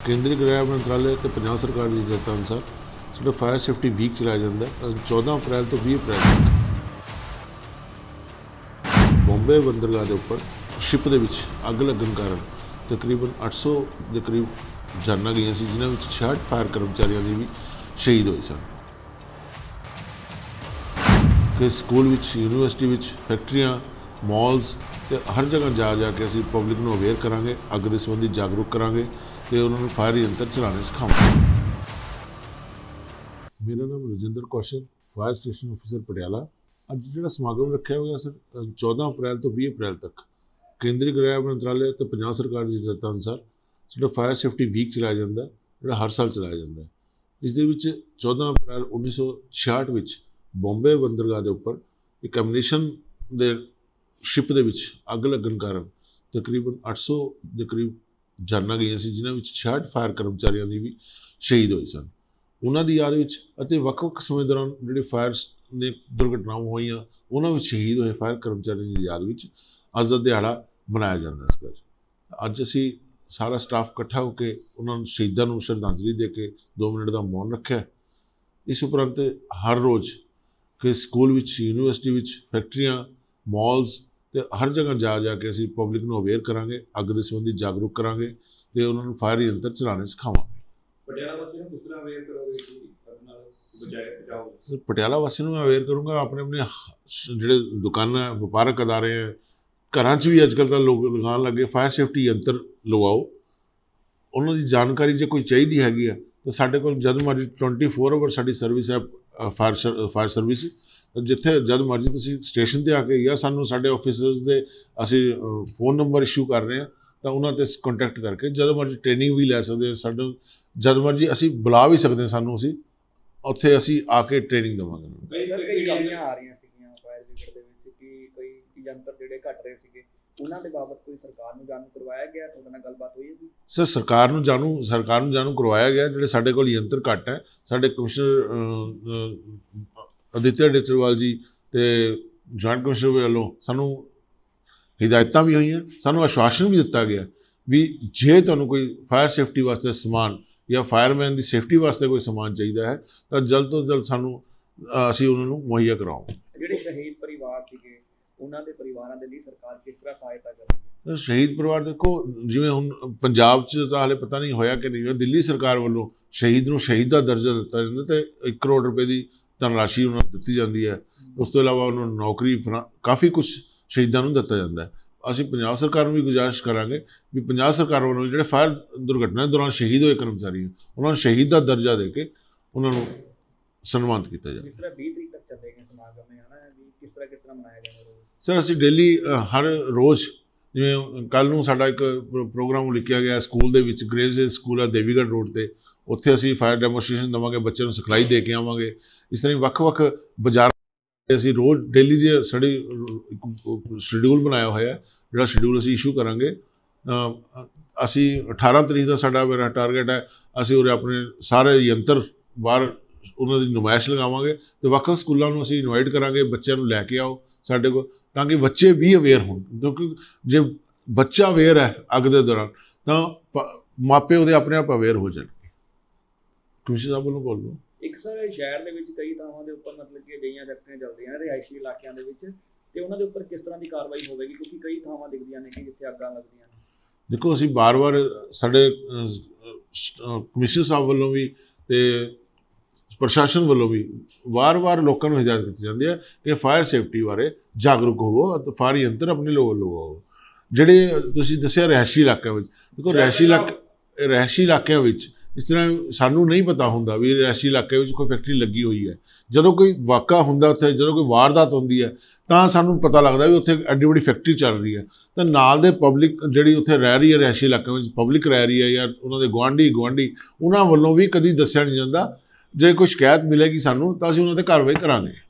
ਕੇਂਦਰੀ ਗ੍ਰਹਿ ਮੰਤਰਾਲੇ ਤੇ ਪੰਜਾਬ ਸਰਕਾਰ ਦੀ ਹਦਾਇਤਾਂ ਅਨੁਸਾਰ ਸਾਡਾ ਫਾਇਰ ਸੇਫਟੀ ਵੀਕ ਚਲਾਇਆ ਜਾਂਦਾ ਹੈ। 14 ਅਪ੍ਰੈਲ ਤੋਂ 20 ਅਪ੍ਰੈਲ ਤੱਕ ਬੰਬੇ ਬੰਦਰਗਾਹ ਦੇ ਉੱਪਰ ਸ਼ਿਪ ਦੇ ਵਿੱਚ ਅੱਗ ਲੱਗਣ ਕਾਰਨ ਤਕਰੀਬਨ 800 ਦੇ ਕਰੀਬ ਜਾਨਾਂ ਗਈਆਂ ਸੀ, ਜਿਨ੍ਹਾਂ ਵਿੱਚ 66 ਫਾਇਰ ਕਰਮਚਾਰੀਆਂ ਦੀ ਵੀ ਸ਼ਹੀਦ ਹੋਏ ਸਨ। ਕਿ ਸਕੂਲ ਵਿੱਚ, ਯੂਨੀਵਰਸਿਟੀ ਵਿੱਚ, ਫੈਕਟਰੀਆਂ ਮਾਲਸ ਤੇ ਹਰ ਜਗ੍ਹਾ ਜਾ ਜਾ ਕੇ ਅਸੀਂ ਪਬਲਿਕ ਨੂੰ ਅਵੇਅਰ ਕਰਾਂਗੇ, ਅੱਗ ਦੇ ਸੰਬੰਧੀ ਜਾਗਰੂਕ ਕਰਾਂਗੇ। ਤੇ ਉਹਨਾਂ ਨੂੰ ਫਾਇਰ ਯੰਤਰ ਚਲਾਉਣੇ ਸਿਖਾਉਂਦਾ ਮੇਰਾ ਨਾਮ ਰਜਿੰਦਰ ਕੌਸ਼ਲ ਫਾਇਰ ਸਟੇਸ਼ਨ ਅਫਸਰ ਪਟਿਆਲਾ। ਅੱਜ ਜਿਹੜਾ ਸਮਾਗਮ ਰੱਖਿਆ ਹੋਇਆ ਸਰ ਅ, 14 ਅਪ੍ਰੈਲ ਤੋਂ 20 ਅਪ੍ਰੈਲ ਤੱਕ। ਕੇਂਦਰੀ ਗ੍ਰਹਿ ਮੰਤਰਾਲੇ ਤੇ ਪੰਜਾਬ ਸਰਕਾਰ ਦੀ ਹਦਾਇਤਾਂ ਅਨੁਸਾਰ ਜਿਹੜਾ ਫਾਇਰ ਸੇਫਟੀ ਵੀਕ ਚਲਾਇਆ ਜਾਂਦਾ ਜਿਹੜਾ ਹਰ ਸਾਲ ਚਲਾਇਆ ਜਾਂਦਾ ਇਸ ਦੇ ਵਿੱਚ 14 ਅਪ੍ਰੈਲ 1966 ਵਿੱਚ ਬੰਬੇ ਬੰਦਰਗਾਹ ਦੇ ਉੱਪਰ ਇੱਕ ਐਮਨੀਸ਼ਨ ਦੇ ਸ਼ਿਪ ਦੇ ਵਿੱਚ ਅੱਗ ਲੱਗਣ ਕਾਰਨ ਤਕਰੀਬਨ 800 ਦੇ ਕਰੀਬ ਜਾਨਾਂ ਗਈਆਂ ਸੀ, ਜਿਨ੍ਹਾਂ ਵਿੱਚ 66 ਫਾਇਰ ਕਰਮਚਾਰੀਆਂ ਦੀ ਵੀ ਸ਼ਹੀਦ ਹੋਏ ਸਨ। ਉਹਨਾਂ ਦੀ ਯਾਦ ਵਿੱਚ ਅਤੇ ਵੱਖ-ਵੱਖ ਸਮੇਂ ਦੌਰਾਨ ਜਿਹੜੇ ਫਾਇਰ ਨੇ ਦੁਰਘਟਨਾਵਾਂ ਹੋਈਆਂ, ਉਹਨਾਂ ਵਿੱਚ ਸ਼ਹੀਦ ਹੋਏ ਫਾਇਰ ਕਰਮਚਾਰੀਆਂ ਦੀ ਯਾਦ ਵਿੱਚ ਅੱਜ ਦਾ ਦਿਹਾੜਾ ਮਨਾਇਆ ਜਾਂਦਾ ਹੈ ਇਸ ਅੱਜ ਅਸੀਂ ਸਾਰਾ ਸਟਾਫ ਇਕੱਠਾ ਹੋ ਕੇ ਉਹਨਾਂ ਨੂੰ ਸ਼ਹੀਦਾਂ ਨੂੰ ਸ਼ਰਧਾਂਜਲੀ ਦੇ ਕੇ 2 ਮਿੰਟ ਦਾ ਮੌਨ ਰੱਖਿਆ। ਇਸ ਉਪਰੰਤ ਹਰ ਰੋਜ਼ ਕਿ ਸਕੂਲ ਵਿੱਚ, ਯੂਨੀਵਰਸਿਟੀ ਵਿੱਚ, ਫੈਕਟਰੀਆਂ ਮਾਲਸ ਤੇ ਹਰ ਜਗ੍ਹਾ ਜਾ ਜਾ ਕੇ ਅਸੀਂ ਪਬਲਿਕ ਨੂੰ ਅਵੇਅਰ ਕਰਾਂਗੇ ਅੱਗ ਦੇ ਸੰਬੰਧੀ ਜਾਗਰੂਕ ਕਰਾਂਗੇ ਤੇ ਉਹਨਾਂ ਨੂੰ ਫਾਇਰ ਯੰਤਰ ਚਲਾਉਣੇ ਸਿਖਾਵਾਂਗੇ। ਪਟਿਆਲਾ ਵਾਸੀਆਂ ਨੂੰ ਕਿਸ ਤਰ੍ਹਾਂ ਅਵੇਅਰ ਕਰੋਗੇ ਸਰ ਪਟਿਆਲਾ ਵਾਸੀਆਂ ਨੂੰ ਮੈਂ ਅਵੇਅਰ ਕਰੂੰਗਾ ਆਪਣੇ ਆਪਣੇ ਜਿਹੜੇ ਦੁਕਾਨਾਂ ਵਪਾਰਕ ਅਦਾਰੇ ਹੈ ਘਰਾਂ 'ਚ ਵੀ ਅੱਜ ਕੱਲ੍ਹ ਤਾਂ ਲੋਕ ਲਗਾਉਣ ਲੱਗੇ ਫਾਇਰ ਸੇਫਟੀ ਯੰਤਰ ਲਵਾਓ। ਉਹਨਾਂ ਦੀ ਜਾਣਕਾਰੀ ਜੇ ਕੋਈ ਚਾਹੀਦੀ ਹੈਗੀ ਹੈ ਤਾਂ ਸਾਡੇ ਕੋਲ ਜਦ ਮਰਜ਼ੀ 24 ਆਵਰ ਸਾਡੀ ਸਰਵਿਸ ਹੈ ਫਾਇਰ ਫਾਇਰ ਸਰਵਿਸ ਜਿੱਥੇ ਜਦ ਮਰਜ਼ੀ ਤੁਸੀਂ ਸਟੇਸ਼ਨ ਤੇ ਆ ਕੇ ਜਾਂ ਸਾਨੂੰ ਸਾਡੇ ਆਫਿਸਰਸ ਦੇ ਅਸੀਂ ਫੋਨ ਨੰਬਰ ਇਸ਼ੂ ਕਰ ਰਹੇ ਹਾਂ ਤਾਂ ਉਹਨਾਂ ਤੇ ਕੰਟੈਕਟ ਕਰਕੇ ਜਦ ਮਰਜ਼ੀ ਟ੍ਰੇਨਿੰਗ ਵੀ ਲੈ ਸਕਦੇ ਹਾਂ ਸਾਨੂੰ ਜਦ ਮਰਜ਼ੀ ਅਸੀਂ ਬੁਲਾ ਵੀ ਸਕਦੇ ਹਾਂ ਸਾਨੂੰ ਅਸੀਂ ਉੱਥੇ ਅਸੀਂ ਆ ਕੇ ਟ੍ਰੇਨਿੰਗ ਦੇਵਾਂਗੇ। ਕਈ ਕਮੀਆਂ ਆ ਰਹੀਆਂ ਸੀਗੀਆਂ ਫਾਇਰ ਬ੍ਰਿਗੇਡ ਦੇ ਵਿੱਚ ਕਿ ਕੋਈ ਯੰਤਰ ਜਿਹੜੇ ਘਟ ਰਹੇ ਸੀਗੇ ਉਹਨਾਂ ਦੇ ਬਾਬਤ ਕੋਈ ਸਰਕਾਰ ਨੂੰ ਜਾਣੂ ਕਰਵਾਇਆ ਗਿਆ ਤੁਹਾਡੇ ਨਾਲ ਗੱਲਬਾਤ ਹੋਈ ਹੈ ਜੀ ਸਰ ਸਰਕਾਰ ਨੂੰ ਜਾਣੂ ਸਰਕਾਰ ਨੂੰ ਜਾਣੂ ਕਰਵਾਇਆ ਗਿਆ ਜਿਹੜੇ ਸਾਡੇ ਕੋਲ ਯੰਤਰ ਘੱਟ ਹੈ ਸਾਡੇ ਕਮਿਸ਼ਨਰ ਅਦਿੱਤਿਆ ਡੇਚਰਵਾਲ ਜੀ ਤੇ ਜੁਆਇੰਟ ਕਮਿਸ਼ਨਰ ਵੱਲੋਂ ਸਾਨੂੰ ਹਿਦਾਇਤਾਂ ਵੀ ਹੋਈਆਂ ਸਾਨੂੰ ਆਸ਼ਵਾਸਨ ਵੀ ਦਿੱਤਾ ਗਿਆ ਵੀ ਜੇ ਤੁਹਾਨੂੰ ਕੋਈ ਫਾਇਰ ਸੇਫਟੀ ਵਾਸਤੇ ਸਮਾਨ ਜਾਂ ਫਾਇਰਮੈਨ ਦੀ ਸੇਫਟੀ ਵਾਸਤੇ ਕੋਈ ਸਮਾਨ ਚਾਹੀਦਾ ਹੈ ਤਾਂ ਜਲਦ ਤੋਂ ਜਲਦ ਸਾਨੂੰ ਅਸੀਂ ਉਹਨਾਂ ਨੂੰ ਮੁਹੱਈਆ ਕਰਾਵਾਂਗੇ ਜਿਹੜੇ ਸ਼ਹੀਦ ਪਰਿਵਾਰ ਸੀਗੇ ਉਹਨਾਂ ਦੇ ਪਰਿਵਾਰਾਂ ਦੇ ਲਈ ਸਰਕਾਰ ਕਿਸ ਤਰ੍ਹਾਂ ਸਹਾਇਤਾ ਕਰੇਗੀ ਸ਼ਹੀਦ ਪਰਿਵਾਰ ਦੇਖੋ ਜਿਵੇਂ ਹੁਣ ਪੰਜਾਬ 'ਚ ਤਾਂ ਹਾਲੇ ਪਤਾ ਨਹੀਂ ਹੋਇਆ ਕਿ ਨਹੀਂ ਹੋਇਆ ਦਿੱਲੀ ਸਰਕਾਰ ਵੱਲੋਂ ਸ਼ਹੀਦ ਨੂੰ ਸ਼ਹੀਦ ਦਾ ਦਰਜਾ ਦਿੱਤਾ ਜਾਂਦਾ ਤੇ 1 ਕਰੋੜ ਰੁਪਏ ਦੀ ਧਨਰਾਸ਼ੀ ਉਹਨਾਂ ਨੂੰ ਦਿੱਤੀ ਜਾਂਦੀ ਹੈ। ਉਸ ਤੋਂ ਇਲਾਵਾ ਉਹਨਾਂ ਨੂੰ ਨੌਕਰੀ ਕਾਫੀ ਕੁਝ ਸ਼ਹੀਦਾਂ ਨੂੰ ਦਿੱਤਾ ਜਾਂਦਾ ਹੈ। ਅਸੀਂ ਪੰਜਾਬ ਸਰਕਾਰ ਨੂੰ ਵੀ ਗੁਜ਼ਾਰਿਸ਼ ਕਰਾਂਗੇ ਵੀ ਪੰਜਾਬ ਸਰਕਾਰ ਵੱਲੋਂ ਜਿਹੜੇ ਫਾਇਰ ਦੁਰਘਟਨਾ ਦੌਰਾਨ ਸ਼ਹੀਦ ਹੋਏ ਕਰਮਚਾਰੀ ਹਨ ਉਹਨਾਂ ਨੂੰ ਸ਼ਹੀਦ ਦਾ ਦਰਜਾ ਦੇ ਕੇ ਉਹਨਾਂ ਨੂੰ ਸਨਮਾਨਿਤ ਕੀਤਾ ਜਾਵੇ। ਤਰ੍ਹਾਂ 20 ਤਰੀਕ ਤੱਕ ਚੱਲੇਗਾ ਸਮਾਗਮ ਹੈ ਹਨਾ? ਵੀ ਕਿਸ ਤਰ੍ਹਾਂ ਕਿਸ ਤਰ੍ਹਾਂ ਮਨਾਇਆ ਜਾਣਾ ਰੋਜ਼? ਸਰ ਅਸੀਂ ਡੇਲੀ ਹਰ ਰੋਜ਼ ਜਿਵੇਂ ਕੱਲ ਨੂੰ ਸਾਡਾ ਇੱਕ ਪ੍ਰੋ- ਪ੍ਰੋਗਰਾਮ ਲਿਖਿਆ ਗਿਆ ਸਕੂਲ ਦੇ ਵਿੱਚ ਗ੍ਰੇਜ਼ ਸਕੂਲ ਆ ਦੇਵੀਗੜ੍ਹ ਰੋਡ ਤੇ। ਉੱਥੇ ਅਸੀਂ ਫਾਇਰ ਡੈਮੋਸਟ੍ਰੇਸ਼ਨ ਦੇਵਾਂਗੇ, ਬੱਚਿਆਂ ਨੂੰ ਸਿਖਲਾਈ ਦੇ ਕੇ ਆਵਾਂਗੇ। ਇਸ ਤਰ੍ਹਾਂ ਹੀ ਵੱਖ-ਵੱਖ ਬਾਜ਼ਾਰਾਂ ਅਸੀਂ ਰੋਜ਼ ਡੇਲੀ ਦੀ ਸਾਡੀ ਸ਼ਡਿਊਲ ਬਣਾਇਆ ਹੋਇਆ ਹੈ, ਜਿਹੜਾ ਸ਼ਡਿਊਲ ਅਸੀਂ ਇਸ਼ੂ ਕਰਾਂਗੇ। ਅਸੀਂ 18 ਤਰੀਕ ਦਾ ਸਾਡਾ ਮੇਰਾ ਟਾਰਗੇਟ ਹੈ, ਅਸੀਂ ਉਰੇ ਆਪਣੇ ਸਾਰੇ ਯੰਤਰ ਬਾਹਰ ਉਹਨਾਂ ਦੀ ਨੁਮਾਇਸ਼ ਲਗਾਵਾਂਗੇ ਤੇ ਵੱਖ-ਵੱਖ ਸਕੂਲਾਂ ਨੂੰ ਅਸੀਂ ਇਨਵਾਈਟ ਕਰਾਂਗੇ, ਬੱਚਿਆਂ ਨੂੰ ਲੈ ਕੇ ਆਓ ਸਾਡੇ ਕੋਲ, ਤਾਂ ਕਿ ਬੱਚੇ ਵੀ ਅਵੇਅਰ ਹੋਣ। ਕਿਉਂਕਿ ਜੇ ਬੱਚਾ ਅਵੇਅਰ ਹੈ ਅੱਗ ਦੇ ਦੌਰਾਨ, ਤਾਂ ਮਾਪੇ ਉਹਦੇ ਆਪਣੇ ਆਪ ਅਵੇਅਰ ਹੋ ਜਾਣ। ਕਮਿਸ਼ਨਰ ਸਾਹਿਬ ਵੱਲੋਂ ਬੋਲ। ਇੱਕ ਸਰ ਸ਼ਹਿਰ ਦੇ ਵਿੱਚ ਕਈ ਥਾਵਾਂ ਦੇ ਉੱਪਰ ਮਤਲਬ ਕਿ ਅਜਿਹੀਆਂ ਫੈਕਟਰੀਆਂ ਚੱਲਦੀਆਂ ਨੇ ਰਿਹਾਇਸ਼ੀ ਇਲਾਕਿਆਂ ਦੇ ਵਿੱਚ। ਤੇ ਉਹਨਾਂ ਦੇ ਉੱਪਰ ਕਿਸ ਤਰ੍ਹਾਂ ਦੀ ਕਾਰਵਾਈ ਹੋਵੇਗੀ? ਕਿਉਂਕਿ ਕਈ ਥਾਵਾਂ ਦਿਖਦੀਆਂ ਨੇ ਕਿ ਜਿੱਥੇ ਅੱਗਾਂ ਲੱਗਦੀਆਂ ਨੇ। ਦੇਖੋ ਅਸੀਂ ਬਾਰ-ਬਾਰ ਸਾਡੇ ਕਮਿਸ਼ਨਰ ਸਾਹਿਬ ਵੱਲੋਂ ਵੀ ਤੇ ਪ੍ਰਸ਼ਾਸਨ ਵੱਲੋਂ ਵੀ ਵਾਰ-ਵਾਰ ਲੋਕਾਂ ਨੂੰ ਹਦਾਇਤ ਕੀਤੀ ਜਾਂਦੀ ਹੈ ਕਿ ਫਾਇਰ ਸੇਫਟੀ ਬਾਰੇ ਜਾਗਰੂਕ ਹੋਵੋ ਅਤੇ ਫਾਇਰ ਯੰਤਰ ਆਪਣੇ ਲੋਕ ਲਗਾਓ ਜਿਹੜੇ ਤੁਸੀਂ ਦੱਸਿਆ ਰਿਹਾਇਸ਼ੀ ਇਲਾਕਿਆਂ ਵਿੱਚ ਦੇਖੋ ਰਿਹਾਇਸ਼ੀ ਇਲਾਕੇ ਰਿਹਾਇਸ਼ੀ ਇਲਾਕਿਆਂ ਵਿੱਚ ਇਸ ਤਰ੍ਹਾਂ ਸਾਨੂੰ ਨਹੀਂ ਪਤਾ ਹੁੰਦਾ ਵੀ ਰਿਹਾਇਸ਼ੀ ਇਲਾਕੇ ਵਿੱਚ ਕੋਈ ਫੈਕਟਰੀ ਲੱਗੀ ਹੋਈ ਹੈ। ਜਦੋਂ ਕੋਈ ਵਾਕਾ ਹੁੰਦਾ ਉੱਥੇ, ਜਦੋਂ ਕੋਈ ਵਾਰਦਾਤ ਹੁੰਦੀ ਹੈ, ਤਾਂ ਸਾਨੂੰ ਪਤਾ ਲੱਗਦਾ ਵੀ ਉੱਥੇ ਐਡੀ ਵੱਡੀ ਫੈਕਟਰੀ ਚੱਲ ਰਹੀ ਹੈ। ਤਾਂ ਨਾਲ ਦੇ ਪਬਲਿਕ ਜਿਹੜੀ ਉੱਥੇ ਰਹਿ ਰਹੀ ਹੈ ਰਿਹਾਇਸ਼ੀ ਇਲਾਕਿਆਂ ਵਿੱਚ ਪਬਲਿਕ ਰਹਿ ਰਹੀ ਹੈ ਜਾਂ ਉਹਨਾਂ ਦੇ ਗੁਆਂਢੀ ਗੁਆਂਢੀ, ਉਹਨਾਂ ਵੱਲੋਂ ਵੀ ਕਦੀ ਦੱਸਿਆ ਨਹੀਂ ਜਾਂਦਾ। ਜੇ ਕੋਈ ਸ਼ਿਕਾਇਤ ਮਿਲੇਗੀ ਸਾਨੂੰ, ਤਾਂ ਅਸੀਂ ਉਹਨਾਂ ਤੇ ਕਾਰਵਾਈ ਕਰਾਂਗੇ।